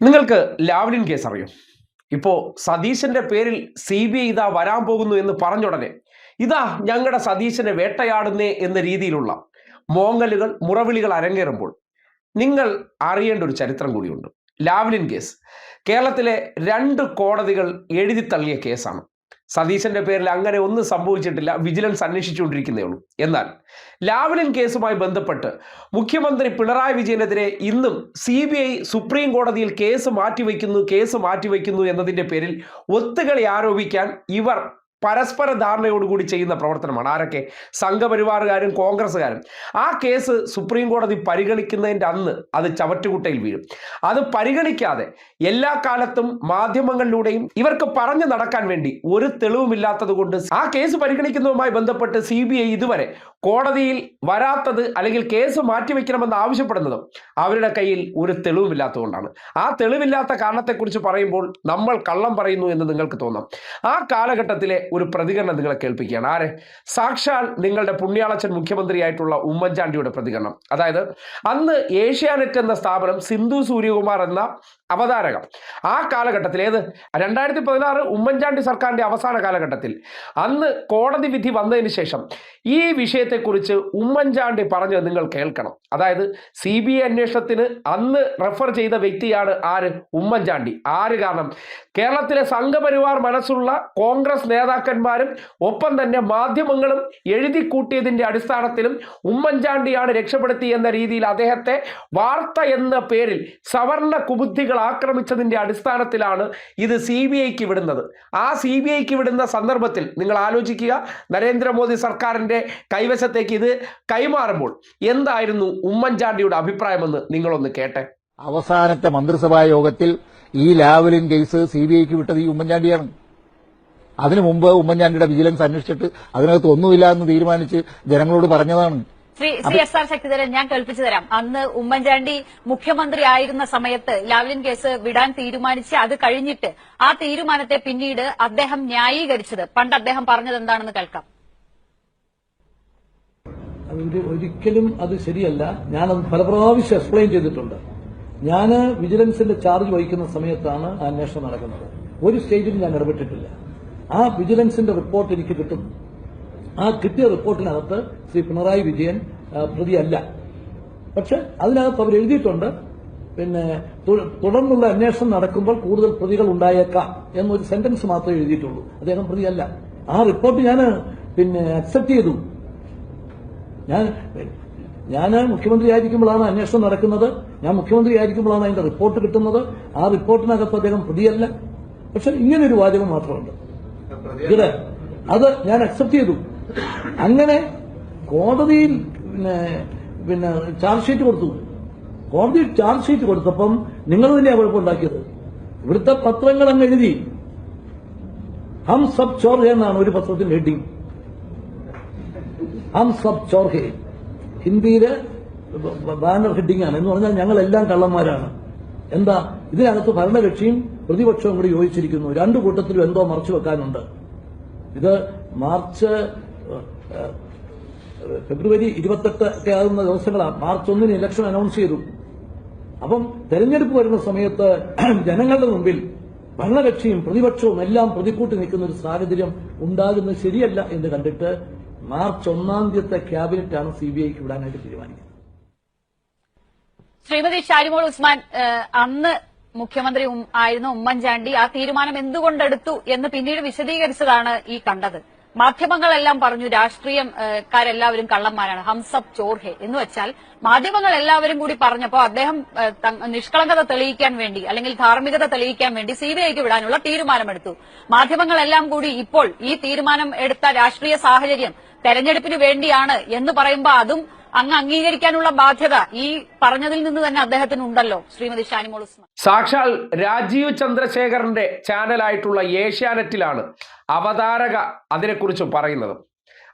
നിങ്ങൾക്ക് Lavalin case അറിയും? ഇപ്പോ സതീശന്റെ പേരിൽ സി ബി ഐ ഇതാ വരാൻ പോകുന്നു എന്ന് പറഞ്ഞുടനെ ഇതാ ഞങ്ങളുടെ സതീശനെ വേട്ടയാടുന്നേ എന്ന രീതിയിലുള്ള മോങ്ങലുകൾ മുറവിളികൾ അരങ്ങേറുമ്പോൾ നിങ്ങൾ അറിയേണ്ട ഒരു ചരിത്രം കൂടിയുണ്ട്. ലാവ്ലിൻ കേസ് കേരളത്തിലെ രണ്ട് കോടതികൾ എഴുതി തള്ളിയ കേസാണ് സതീശന്റെ പേരിൽ അങ്ങനെ ഒന്നും സംഭവിച്ചിട്ടില്ല. വിജിലൻസ് അന്വേഷിച്ചുകൊണ്ടിരിക്കുന്നേ ഉള്ളൂ. എന്നാൽ ലാവ്ലിൻ കേസുമായി ബന്ധപ്പെട്ട് മുഖ്യമന്ത്രി പിണറായി വിജയനെതിരെ ഇന്നും സി ബി ഐ സുപ്രീം കോടതിയിൽ കേസ് മാറ്റിവെക്കുന്നു കേസ് മാറ്റിവെക്കുന്നു എന്നതിന്റെ പേരിൽ ഒത്തുകളി ആരോപിക്കാൻ ഇവർ പരസ്പര ധാരണയോടുകൂടി ചെയ്യുന്ന പ്രവർത്തനമാണ്. ആരൊക്കെ? സംഘപരിവാറുകാരും കോൺഗ്രസ്സുകാരും. ആ കേസ് സുപ്രീം കോടതി പരിഗണിക്കുന്നതിന്റെ അന്ന് അത് ചവറ്റുകുട്ടയിൽ വീഴും. അത് പരിഗണിക്കാതെ എല്ലാ കാലത്തും മാധ്യമങ്ങളിലൂടെയും ഇവർക്ക് പറഞ്ഞു നടക്കാൻ വേണ്ടി ഒരു തെളിവുമില്ലാത്തത് കൊണ്ട് ആ കേസ് പരിഗണിക്കുന്നതുമായി ബന്ധപ്പെട്ട് സി ഇതുവരെ കോടതിയിൽ വരാത്തത് അല്ലെങ്കിൽ കേസ് മാറ്റിവെക്കണമെന്ന് ആവശ്യപ്പെടുന്നതും അവരുടെ കയ്യിൽ ഒരു തെളിവുമില്ലാത്തതുകൊണ്ടാണ്. ആ തെളിവില്ലാത്ത കാരണത്തെക്കുറിച്ച് പറയുമ്പോൾ നമ്മൾ കള്ളം പറയുന്നു എന്ന് നിങ്ങൾക്ക് തോന്നാം. ആ കാലഘട്ടത്തിലെ ഒരു പ്രതികരണം നിങ്ങളെ കേൾപ്പിക്കുകയാണ്. ആരെ? സാക്ഷാൽ നിങ്ങളുടെ പുണ്യാളച്ചൻ മുഖ്യമന്ത്രിയായിട്ടുള്ള ഉമ്മൻചാണ്ടിയുടെ പ്രതികരണം. അതായത് അന്ന് ഏഷ്യാനെറ്റ് എന്ന സ്ഥാപനം സിന്ധു സൂര്യകുമാർ എന്ന അവതാരകം. ആ കാലഘട്ടത്തിൽ ഏത്? രണ്ടായിരത്തി പതിനാറ് ഉമ്മൻചാണ്ടി സർക്കാരിന്റെ അവസാന കാലഘട്ടത്തിൽ. അന്ന് കോടതി വിധി വന്നതിന് ശേഷം ഈ വിഷയത്തെക്കുറിച്ച് ഉമ്മൻചാണ്ടി പറഞ്ഞത് നിങ്ങൾ കേൾക്കണം. അതായത് സി ബി ഐ അന്വേഷണത്തിന് അന്ന് റെഫർ ചെയ്ത വ്യക്തിയാണ് ആര്? ഉമ്മൻചാണ്ടി. ആര് കാരണം? കേരളത്തിലെ സംഘപരിവാർ മനസ്സുള്ള കോൺഗ്രസ് നേതാക്കന്മാരും ഒപ്പം തന്നെ മാധ്യമങ്ങളും എഴുതി കൂട്ടിയതിന്റെ അടിസ്ഥാനത്തിലും ഉമ്മൻചാണ്ടിയാണ് രക്ഷപ്പെടുത്തി എന്ന രീതിയിൽ അദ്ദേഹത്തെ വാർത്ത എന്ന പേരിൽ സവർണ കുബുദ്ധികൾ ആക്രമിച്ചതിന്റെ അടിസ്ഥാനത്തിലാണ് ഇത് സി ബി ഐക്ക് വിടുന്നത്. ആ സി ബി ഐക്ക് വിടുന്ന സന്ദർഭത്തിൽ നിങ്ങൾ ആലോചിക്കുക നരേന്ദ്രമോദി സർക്കാരിന്റെ കൈവശത്തേക്ക് ഇത് കൈമാറുമ്പോൾ എന്തായിരുന്നു ഉമ്മൻചാണ്ടിയുടെ അഭിപ്രായമെന്ന് നിങ്ങളൊന്ന് കേട്ടെ. അവസാനത്തെ മന്ത്രിസഭാ യോഗത്തിൽ ഈ ലാവലിൻ കേസ് സി ബി ഐക്ക് വിട്ടത് ഈ ഉമ്മൻചാണ്ടിയാണ്. അതിനു മുമ്പ് ഉമ്മൻചാണ്ടിയുടെ വിജിലൻസ് അന്വേഷിച്ചിട്ട് അതിനകത്ത് ഒന്നുമില്ല എന്ന് തീരുമാനിച്ച് ജനങ്ങളോട് പറഞ്ഞതാണ്. ശ്രീ ശ്രീ എസ് ആർ ശക്തിധരൻ ഞാൻ കേൾപ്പിച്ചു തരാം. അന്ന് ഉമ്മൻചാണ്ടി മുഖ്യമന്ത്രി ആയിരുന്ന സമയത്ത് ലാവ്ലിൻ കേസ് വിടാൻ തീരുമാനിച്ച് അത് കഴിഞ്ഞിട്ട് ആ തീരുമാനത്തെ പിന്നീട് അദ്ദേഹം ന്യായീകരിച്ചത്. പണ്ട് അദ്ദേഹം പറഞ്ഞത് എന്താണെന്ന് കേൾക്കാം. ഒരിക്കലും അത് ശരിയല്ല. ഞാൻ അത് ഫലപ്രാവശ്യം എക്സ്പ്ലെയിൻ ചെയ്തിട്ടുണ്ട്. ഞാൻ വിജിലൻസിന്റെ ചാർജ് വഹിക്കുന്ന സമയത്താണ് ആ അന്വേഷണം നടക്കുന്നത്. ഒരു സ്റ്റേജിലും ഞാൻ ഇടപെട്ടിട്ടില്ല. ആ വിജിലൻസിന്റെ റിപ്പോർട്ട് എനിക്ക് കിട്ടും. ആ കിട്ടിയ റിപ്പോർട്ടിനകത്ത് ശ്രീ പിണറായി വിജയൻ പ്രതിയല്ല. പക്ഷെ അതിനകത്ത് അവർ എഴുതിയിട്ടുണ്ട് പിന്നെ തുടർന്നുള്ള അന്വേഷണം നടക്കുമ്പോൾ കൂടുതൽ പ്രതികൾ ഉണ്ടായേക്കാം എന്നൊരു സെന്റൻസ് മാത്രമേ എഴുതിയിട്ടുള്ളൂ. അദ്ദേഹം പ്രതിയല്ല. ആ റിപ്പോർട്ട് ഞാൻ പിന്നെ അക്സെപ്റ്റ് ചെയ്തു. ഞാൻ ഞാൻ മുഖ്യമന്ത്രി ആയിരിക്കുമ്പോഴാണ് അന്വേഷണം നടക്കുന്നത്. ഞാൻ മുഖ്യമന്ത്രി ആയിരിക്കുമ്പോഴാണ് അതിന്റെ റിപ്പോർട്ട് കിട്ടുന്നത്. ആ റിപ്പോർട്ടിനകത്ത് അദ്ദേഹം പ്രതിയല്ല. പക്ഷെ ഇങ്ങനൊരു വാചകം മാത്രമുണ്ട്. ഇത് അത് ഞാൻ അക്സെപ്റ്റ് ചെയ്തു. അങ്ങനെ കോടതിയിൽ പിന്നെ പിന്നെ ചാർജ് ഷീറ്റ് കൊടുത്തു. കോടതി ചാർജ് ഷീറ്റ് കൊടുത്തപ്പം നിങ്ങൾ തന്നെയാണ് കുഴപ്പമുണ്ടാക്കിയത് ഇവിടുത്തെ പത്രങ്ങൾ അങ്ങ് എഴുതി. ഹം സബ് ചോർ എന്നാണ് ഒരു പത്രത്തിന്റെ ഹെഡിങ് ഹം സബ് ചോർ ഹെ ഹിന്ദിയിലെ ബാനർ ഹെഡിങ് ആണ്. എന്ന് പറഞ്ഞാൽ ഞങ്ങൾ എല്ലാം കള്ളന്മാരാണ്. എന്താ? ഇതിനകത്ത് ഭരണകക്ഷിയും പ്രതിപക്ഷവും കൂടി യോജിച്ചിരിക്കുന്നു. രണ്ടു കൂട്ടത്തിലും എന്തോ മറച്ചു വെക്കാനുണ്ട്. ഇത് മാർച്ച് ഫെബ്രുവരി ഇരുപത്തെട്ട് ഒക്കെ ആകുന്ന ദിവസങ്ങളാണ് മാർച്ച് ഒന്നിന് ഇലക്ഷൻ അനൗൺസ് ചെയ്തു. അപ്പം തെരഞ്ഞെടുപ്പ് വരുന്ന സമയത്ത് ജനങ്ങളുടെ മുമ്പിൽ ഭരണകക്ഷിയും പ്രതിപക്ഷവും എല്ലാം പ്രതിക്കൂട്ടി നിൽക്കുന്ന ഒരു സാഹചര്യം ഉണ്ടാകുന്നത് ശരിയല്ല എന്ന് കണ്ടിട്ട് മാർച്ച് ഒന്നാം തീയതി ക്യാബിനറ്റാണ് സി ബി ഐക്ക് വിടാനായിട്ട് തീരുമാനിക്കുന്നത്. ശ്രീമതി ഷാരിമോൾ ഉസ്മാൻ അന്ന് മുഖ്യമന്ത്രി ആയിരുന്നു ഉമ്മൻചാണ്ടി. ആ തീരുമാനം എന്തുകൊണ്ടെടുത്തു എന്ന് പിന്നീട് വിശദീകരിച്ചതാണ് ഈ കണ്ടത്. മാധ്യമങ്ങളെല്ലാം പറഞ്ഞു രാഷ്ട്രീയക്കാരെല്ലാവരും കള്ളന്മാരാണ്. ഹംസപ് ചോർഹെ എന്ന് വെച്ചാൽ മാധ്യമങ്ങൾ എല്ലാവരും കൂടി പറഞ്ഞപ്പോൾ അദ്ദേഹം നിഷ്കളങ്കത തെളിയിക്കാൻ വേണ്ടി അല്ലെങ്കിൽ ധാർമ്മികത തെളിയിക്കാൻ വേണ്ടി സിബിഐക്ക് വിടാനുള്ള തീരുമാനമെടുത്തു. മാധ്യമങ്ങളെല്ലാം കൂടി ഇപ്പോൾ ഈ തീരുമാനം എടുത്ത രാഷ്ട്രീയ സാഹചര്യം തെരഞ്ഞെടുപ്പിന് വേണ്ടിയാണ് എന്ന് പറയുമ്പോൾ അതും അങ്ങ് അംഗീകരിക്കാനുള്ള ബാധ്യത ഈ പറഞ്ഞതിൽ നിന്ന് തന്നെ അദ്ദേഹത്തിന് ഉണ്ടല്ലോ ശ്രീമതി ഷാനിമോൾ ഉസ്മാൻ. സാക്ഷാൽ രാജീവ് ചന്ദ്രശേഖരന്റെ ചാനലായിട്ടുള്ള ഏഷ്യാനെറ്റിലാണ് അവതാരക അതിനെക്കുറിച്ച് പറയുന്നത്.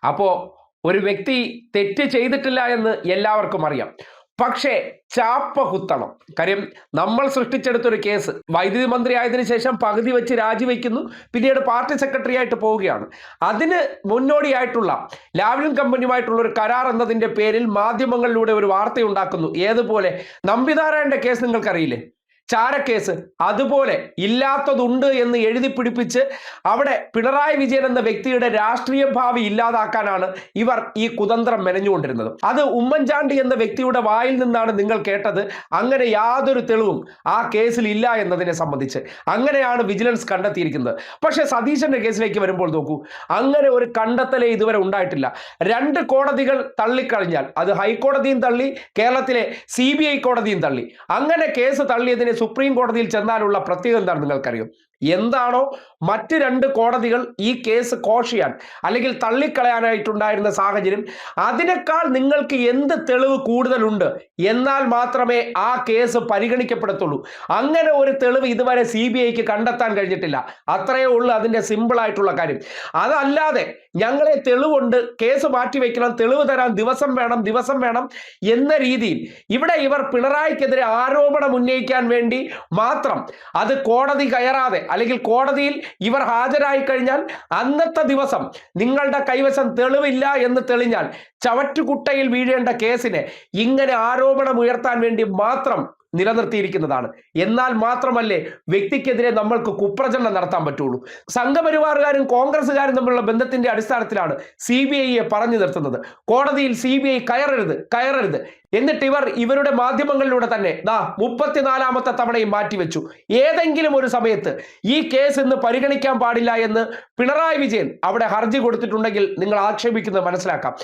അപ്പോ ഒരു വ്യക്തി തെറ്റ് ചെയ്തിട്ടില്ല എന്ന് എല്ലാവർക്കും അറിയാം. പക്ഷേ ചാപ്പ കുത്തണം കാര്യം നമ്മൾ സൃഷ്ടിച്ചെടുത്തൊരു കേസ് വൈദ്യുതി മന്ത്രി ആയതിനു ശേഷം പകുതി വെച്ച് രാജിവെക്കുന്നു. പിന്നീട് പാർട്ടി സെക്രട്ടറി ആയിട്ട് പോവുകയാണ്. അതിന് മുന്നോടിയായിട്ടുള്ള ലാവ്ലിൻ കമ്പനിയുമായിട്ടുള്ള ഒരു കരാർ എന്നതിന്റെ പേരിൽ മാധ്യമങ്ങളിലൂടെ ഒരു വാർത്തയുണ്ടാക്കുന്നു ഏതുപോലെ? നമ്പിതാരായന്റെ കേസ് നിങ്ങൾക്കറിയില്ലേ? ചാരക്കേസ് അതുപോലെ ഇല്ലാത്തതുണ്ട് എന്ന് എഴുതി പിടിപ്പിച്ച് അവിടെ പിണറായി വിജയൻ എന്ന വ്യക്തിയുടെ രാഷ്ട്രീയ ഭാവി ഇല്ലാതാക്കാനാണ് ഇവർ ഈ കുതന്ത്രം മെനഞ്ഞുകൊണ്ടിരുന്നത്. അത് ഉമ്മൻചാണ്ടി എന്ന വ്യക്തിയുടെ വായിൽ നിന്നാണ് നിങ്ങൾ കേട്ടത്. അങ്ങനെ യാതൊരു തെളിവും ആ കേസിൽ ഇല്ല എന്നതിനെ സംബന്ധിച്ച്. അങ്ങനെയാണ് വിജിലൻസ് കണ്ടെത്തിയിരിക്കുന്നത്. പക്ഷേ സതീശന്റെ കേസിലേക്ക് വരുമ്പോൾ നോക്കൂ. അങ്ങനെ ഒരു കണ്ടെത്തലേ ഇതുവരെ ഉണ്ടായിട്ടില്ല. രണ്ട് കോടതികൾ തള്ളിക്കഴിഞ്ഞാൽ അത് ഹൈക്കോടതിയും തള്ളി കേരളത്തിലെ സി കോടതിയും തള്ളി. അങ്ങനെ കേസ് തള്ളിയതിന് സുപ്രീം കോടതിയിൽ ചെന്നാലുള്ള പ്രത്യേകത എന്താണ് നിങ്ങൾക്കറിയും? എന്താണോ മറ്റ് രണ്ട് കോടതികൾ ഈ കേസ് കോഷിയാൻ അല്ലെങ്കിൽ തള്ളിക്കളയാനായിട്ടുണ്ടായിരുന്ന സാഹചര്യം അതിനേക്കാൾ നിങ്ങൾക്ക് എന്ത് തെളിവ് കൂടുതലുണ്ട്? എന്നാൽ മാത്രമേ ആ കേസ് പരിഗണിക്കപ്പെടത്തുള്ളൂ. അങ്ങനെ ഒരു തെളിവ് ഇതുവരെ സി ബി ഐക്ക് കണ്ടെത്താൻ കഴിഞ്ഞിട്ടില്ല. അത്രയേ ഉള്ളൂ അതിന്റെ സിമ്പിളായിട്ടുള്ള കാര്യം. അതല്ലാതെ ഞങ്ങളെ തെളിവുണ്ട് കേസ് മാറ്റിവെക്കണം തെളിവ് തരാൻ ദിവസം വേണം ദിവസം വേണം എന്ന രീതിയിൽ. ഇവിടെ ഇവർ പിണറായിക്കെതിരെ ആരോപണം ഉന്നയിക്കാൻ വേണ്ടി മാത്രം അത് കോടതി കയറാതെ അല്ലെങ്കിൽ കോടതിയിൽ ഇവർ ഹാജരായി കഴിഞ്ഞാൽ അന്നത്തെ ദിവസം നിങ്ങളുടെ കൈവശം തെളിവില്ല എന്ന് തെളിഞ്ഞാൽ ചവറ്റുകുട്ടയിൽ വീഴേണ്ട കേസിനെ ഇങ്ങനെ ആരോപണം ഉയർത്താൻ വേണ്ടി മാത്രം നിലനിർത്തിയിരിക്കുന്നതാണ്. എന്നാൽ മാത്രമല്ലേ വ്യക്തിക്കെതിരെ നമ്മൾക്ക് കുപ്രചരണം നടത്താൻ പറ്റുള്ളൂ. സംഘപരിവാറുകാരും കോൺഗ്രസ്സുകാരും തമ്മിലുള്ള ബന്ധത്തിന്റെ അടിസ്ഥാനത്തിലാണ് സി ബി ഐയെ പറഞ്ഞു നിർത്തുന്നത്. കോടതിയിൽ സി ബി ഐ കയറരുത് കയറരുത്. എന്നിട്ട് ഇവർ ഇവരുടെ മാധ്യമങ്ങളിലൂടെ തന്നെ ദാ മുപ്പത്തിനാലാമത്തെ തവണയും മാറ്റിവെച്ചു. ഏതെങ്കിലും ഒരു സമയത്ത് ഈ കേസ് ഇന്ന് പരിഗണിക്കാൻ പാടില്ല എന്ന് പിണറായി വിജയൻ അവിടെ ഹർജി കൊടുത്തിട്ടുണ്ടെങ്കിൽ നിങ്ങൾ ആക്ഷേപിക്കുന്നത് മനസ്സിലാക്കാം.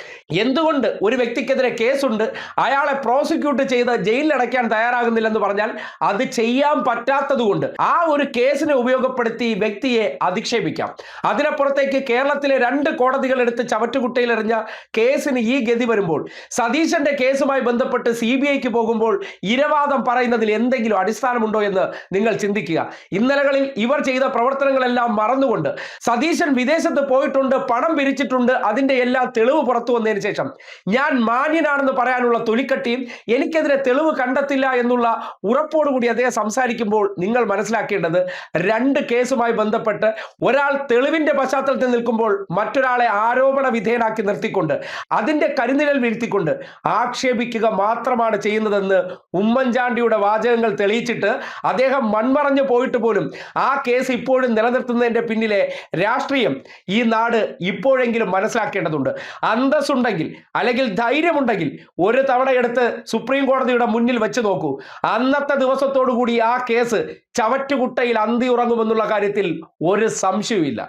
എന്തുകൊണ്ട് ഒരു വ്യക്തിക്കെതിരെ കേസുണ്ട്? അയാളെ പ്രോസിക്യൂട്ട് ചെയ്ത് ജയിലിൽ ജയിലിലടയ്ക്കാൻ തയ്യാറാകുന്നില്ലെന്ന് പറഞ്ഞാൽ അത് ചെയ്യാൻ പറ്റാത്തതുകൊണ്ട് ആ ഒരു കേസിനെ ഉപയോഗപ്പെടുത്തി വ്യക്തിയെ അധിക്ഷേപിക്കാം. അതിനപ്പുറത്തേക്ക് കേരളത്തിലെ രണ്ട് കോടതികൾ എടുത്ത് ചവറ്റുകുട്ടയിൽ എറിഞ്ഞ കേസിന് ഈ ഗതി വരുമ്പോൾ സതീശന്റെ കേസുമായി ബന്ധപ്പെട്ട് സി ബി ഐക്ക് പോകുമ്പോൾ ഇരവാദം പറയുന്നതിൽ എന്തെങ്കിലും അടിസ്ഥാനമുണ്ടോ എന്ന് നിങ്ങൾ ചിന്തിക്കുക. ഇന്നലകളിൽ ഇവർ ചെയ്ത പ്രവർത്തനങ്ങളെല്ലാം മറന്നുകൊണ്ട് സതീശൻ വിദേശത്ത് പോയിട്ടുണ്ട് പണം പിരിച്ചിട്ടുണ്ട് അതിന്റെ എല്ലാ തെളിവ് പുറത്തു വന്നതിന് ശേഷം ഞാൻ മാന്യനാണെന്ന് പറയാനുള്ള തൊലിക്കട്ടിയും എനിക്കെതിരെ തെളിവ് കണ്ടെത്തില്ല എന്നുള്ള ഉറപ്പോടുകൂടി അദ്ദേഹം സംസാരിക്കുമ്പോൾ നിങ്ങൾ മനസ്സിലാക്കേണ്ടത് രണ്ട് കേസുമായി ബന്ധപ്പെട്ട് ഒരാൾ തെളിവിന്റെ പശ്ചാത്തലത്തിൽ നിൽക്കുമ്പോൾ മറ്റൊരാളെ ആരോപണ വിധേയനാക്കി നിർത്തിക്കൊണ്ട് അതിന്റെ കരുനിഴൽ വീഴ്ത്തിക്കൊണ്ട് ആക്ഷേപിക്കുക മാത്രമാണ് ചെയ്യുന്നതെന്ന് ഉമ്മൻചാണ്ടിയുടെ വാചകങ്ങൾ തെളിയിച്ചിട്ട് അദ്ദേഹം മൺമറഞ്ഞു പോയിട്ട് പോലും ആ കേസ് ഇപ്പോഴും നിലനിർത്തുന്നതിന്റെ പിന്നിലെ രാഷ്ട്രീയം ഈ നാട് ഇപ്പോഴെങ്കിലും മനസ്സിലാക്കേണ്ടതുണ്ട്. അന്തസ്സുണ്ടെങ്കിൽ അല്ലെങ്കിൽ ധൈര്യമുണ്ടെങ്കിൽ ഒരു തവണ എടുത്ത് സുപ്രീം കോടതിയുടെ മുന്നിൽ വെച്ച് നോക്കൂ. അന്നത്തെ ദിവസത്തോടു കൂടി ആ കേസ് ചവറ്റുകുട്ടയിൽ അന്തി ഉറങ്ങുമെന്നുള്ള കാര്യത്തിൽ ഒരു സംശയവുമില്ല.